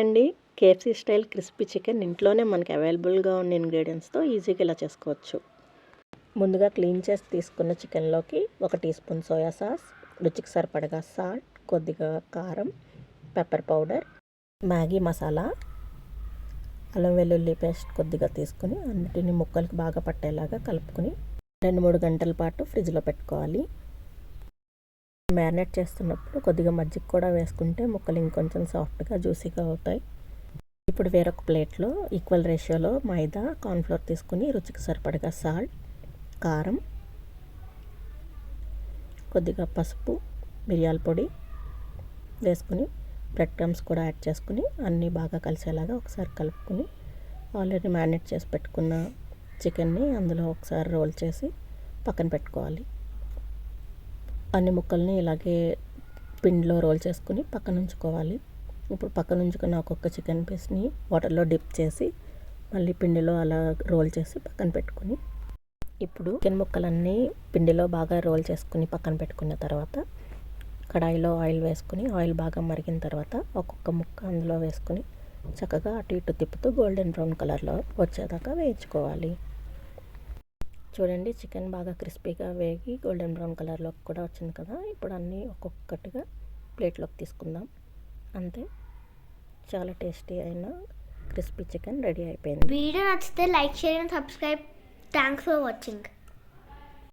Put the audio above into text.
Hi అండి. KFC style crispy chicken ఇంట్లోనే మనకి అవైలబుల్గా ఉన్న ఇంగ్రీడియంట్స్తో ఈజీగా ఇలా చేసుకోవచ్చు. ముందుగా క్లీన్ చేసి తీసుకున్న చికెన్లోకి ఒక టీ స్పూన్ సోయా సాస్ రుచికి సరిపడగా సాల్ట్ కొద్దిగా కారం పెప్పర్ పౌడర్ మ్యాగీ మసాలా అల్లం వెల్లుల్లి పేస్ట్ కొద్దిగా తీసుకుని అన్నిటిని ముక్కలకు బాగా పట్టేలాగా కలుపుకొని రెండు మూడు గంటల పాటు ఫ్రిడ్జ్లో పెట్టుకోవాలి. మ్యారినేట్ చేస్తున్నప్పుడు కొద్దిగా మజ్జిగ కూడా వేసుకుంటే ముక్కలు ఇంకొంచెం సాఫ్ట్గా జ్యూసీగా అవుతాయి. ఇప్పుడు వేరొక ప్లేట్లో ఈక్వల్ రేషియోలో మైదా కార్న్ఫ్లోర్ తీసుకుని రుచికి సరిపడగా సాల్ట్ కారం కొద్దిగా పసుపు మిరియాల పొడి వేసుకుని బ్రెడ్ క్రమ్స్ కూడా యాడ్ చేసుకుని అన్నీ బాగా కలిసేలాగా ఒకసారి కలుపుకొని ఆల్రెడీ మ్యారినేట్ చేసి పెట్టుకున్న చికెన్ని అందులో ఒకసారి రోల్ చేసి పక్కన పెట్టుకోవాలి. అన్ని ముక్కల్ని ఇలాగే పిండిలో రోల్ చేసుకుని పక్కన ఉంచుకోవాలి ఇప్పుడు పక్కన ఉంచుకున్న ఒక్కొక్క చికెన్ పీస్ని వాటర్లో డిప్ చేసి మళ్ళీ పిండిలో అలా రోల్ చేసి పక్కన పెట్టుకుని. ఇప్పుడు చికెన్ ముక్కలన్నీ పిండిలో బాగా రోల్ చేసుకుని పక్కన పెట్టుకున్న తర్వాత కడాయిలో ఆయిల్ వేసుకుని ఆయిల్ బాగా మరిగిన తర్వాత ఒక్కొక్క ముక్క అందులో వేసుకుని చక్కగా అటు ఇటు తిప్పుతూ గోల్డెన్ బ్రౌన్ కలర్లో వచ్చేదాకా వేయించుకోవాలి. చూడండి చికెన్ బాగా క్రిస్పీగా వేగి గోల్డెన్ బ్రౌన్ కలర్లోకి కూడా వచ్చింది కదా. ఇప్పుడు అన్నీ ఒక్కొక్కటిగా ప్లేట్లోకి తీసుకుందాం. అంతే. చాలా టేస్టీ అయిన క్రిస్పీ చికెన్ రెడీ అయిపోయింది. వీడియో నచ్చితే like share and subscribe. Thanks for watching.